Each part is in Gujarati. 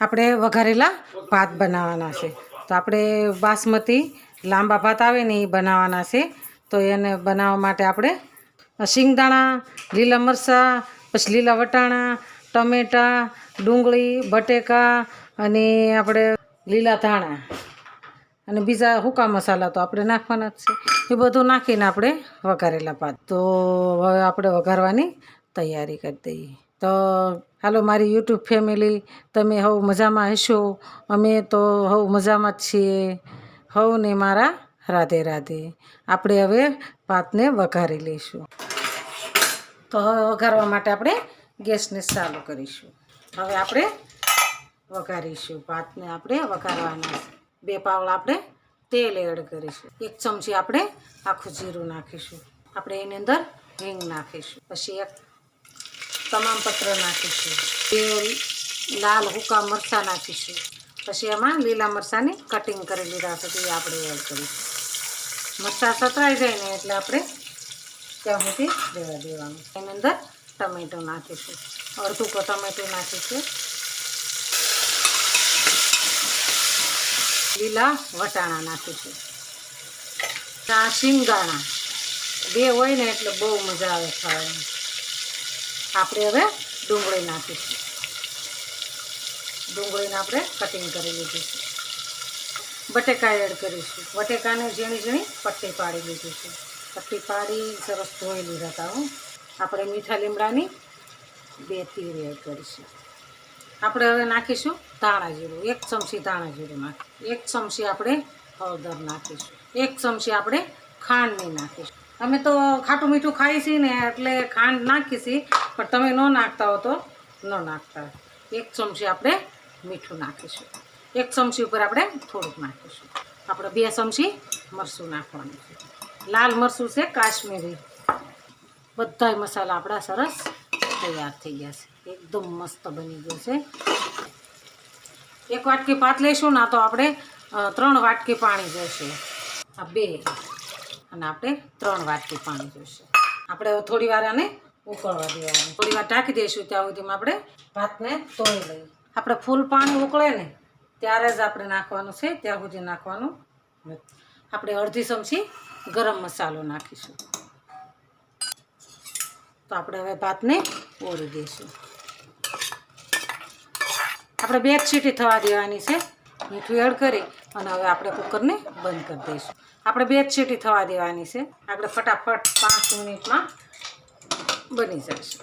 આપણે વઘારેલા ભાત બનાવવાના છે. તો આપણે બાસમતી લાંબા ભાત આવે ને એ બનાવવાના છે. તો એને બનાવવા માટે આપણે શિંગદાણા, લીલા મરચાં, પછી લીલા વટાણા, ટમેટાં, ડુંગળી, બટેકા અને આપણે લીલા ધાણા અને બીજા હુકા મસાલા તો આપણે નાખવાના જ છે. એ બધું નાખીને આપણે વઘારેલા ભાત. તો હવે આપણે વઘારવાની તૈયારી કરી દઈએ. તો હાલો, મારી યુટ્યુબ ફેમિલી, તમે હવ મજામાં હશો? અમે તો હવ મજામાં જ છીએ. હવને મારા રાધે રાધે. આપણે હવે ભાતને વઘારી લઈશું. તો હવે વઘારવા માટે આપણે ગેસને ચાલુ કરીશું. હવે આપણે વઘારીશું. ભાતને આપણે વઘારવાના બે પાવડા આપણે તેલ એડ કરીશું. એક ચમચી આપણે આખું જીરું નાખીશું. આપણે એની અંદર હિંગ નાખીશું. પછી એક તમામ પત્ર નાખીશું. બે લાલ હુકા મરચાં નાખીશું. પછી એમાં લીલા મરચાંની કટિંગ કરી લીધા એ આપણે એડ કરીશું. મરચાં સતરાઈ જાય ને એટલે આપણે ત્યાં સુધી રહેવા દેવાનું. એની અંદર ટમેટો નાખીશું. અડધું કો ટમેટું નાખીશું. લીલા વટાણા નાખીશું. આ શિંગદાણા બે હોય ને એટલે બહુ મજા આવે ખાવાની. આપણે હવે ડુંગળી નાખીશું ડુંગળીને આપણે કટિંગ કરી લીધી છે. બટેકા એડ કરીશું. બટેકાને ઝીણી ઝીણી પટ્ટી પાડી લીધી છે. પટ્ટી પાડી સરસ ધોઈ લીધા હતા હું. આપણે મીઠા લીમડાની બે તીર એડ કરીશું. આપણે હવે નાખીશું ધાણા જીરું. એક ચમચી ધાણા જીરું એક ચમચી આપણે હળદર નાખીશું. એક ચમચી આપણે ખાંડની નાખીશું. અમે તો ખાટું મીઠું ખાઈએ છીએ ને એટલે ખાંડ નાખીએ છીએ, પણ તમે ન નાખતા હો તો ન નાખતા. એક ચમચી આપણે મીઠું નાખીશું. એક ચમચી ઉપર આપણે થોડુંક નાખીશું. આપણે બે ચમચી મરચું નાખવાનું છે. લાલ મરચું છે, કાશ્મીરી. બધાય મસાલા આપણા સરસ તૈયાર થઈ ગયા છે. એકદમ મસ્ત બની ગયો છે. એક વાટકી પાત લઈશું, ના તો આપણે ત્રણ વાટકી પાણી જોઈશે. આ બે. અને આપણે ત્રણ વાટકી પાણી જોઈશે. આપણે થોડી વાર આને ઉકળવા દેવાનું. થોડી વાર ઢાંકી દઈશું, ત્યાં સુધીમાં આપણે ભાતને તોડી લઈએ. આપણે ફૂલ પાણી ઉકળે ને, ત્યારે જ આપણે નાખવાનું છે, ત્યાં સુધી નાખવાનું આપણે અડધી ચમચી ગરમ મસાલો નાખીશું. તો આપણે હવે ભાતને ઓળી દઈશું. આપણે બે જ સીટી થવા દેવાની છે. મીઠું એડ કરી અને હવે આપણે કુકરને બંધ કરી દઈશું. આપણે બે જ સીટી થવા દેવાની છે. આપણે ફટાફટ પાંચ મિનિટમાં બની જશે.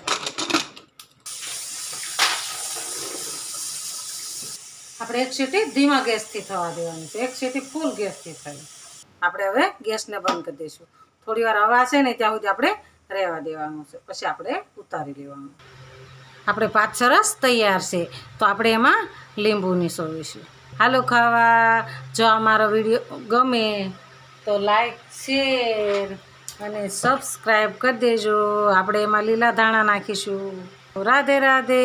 આપણે એક સીટી ધીમા ગેસથી થવા દેવાની છે. એક સીટી ફૂલ ગેસથી થાય આપણે હવે ગેસને બંધ કરી દઈશું. થોડી વાર હવા છે ને ત્યાં સુધી આપણે રહેવા દેવાનું છે. પછી આપણે ઉતારી લેવાનું. આપણે ભાત સરસ તૈયાર છે. તો આપણે એમાં લીંબુ નીસોવીશું હાલો ખાવા. જો અમારો વીડિયો ગમે તો લાઈક શેર અને સબસ્ક્રાઈબ કરી દેજો. આપણે એમાં લીલા ધાણા નાખીશું. રાધે રાધે.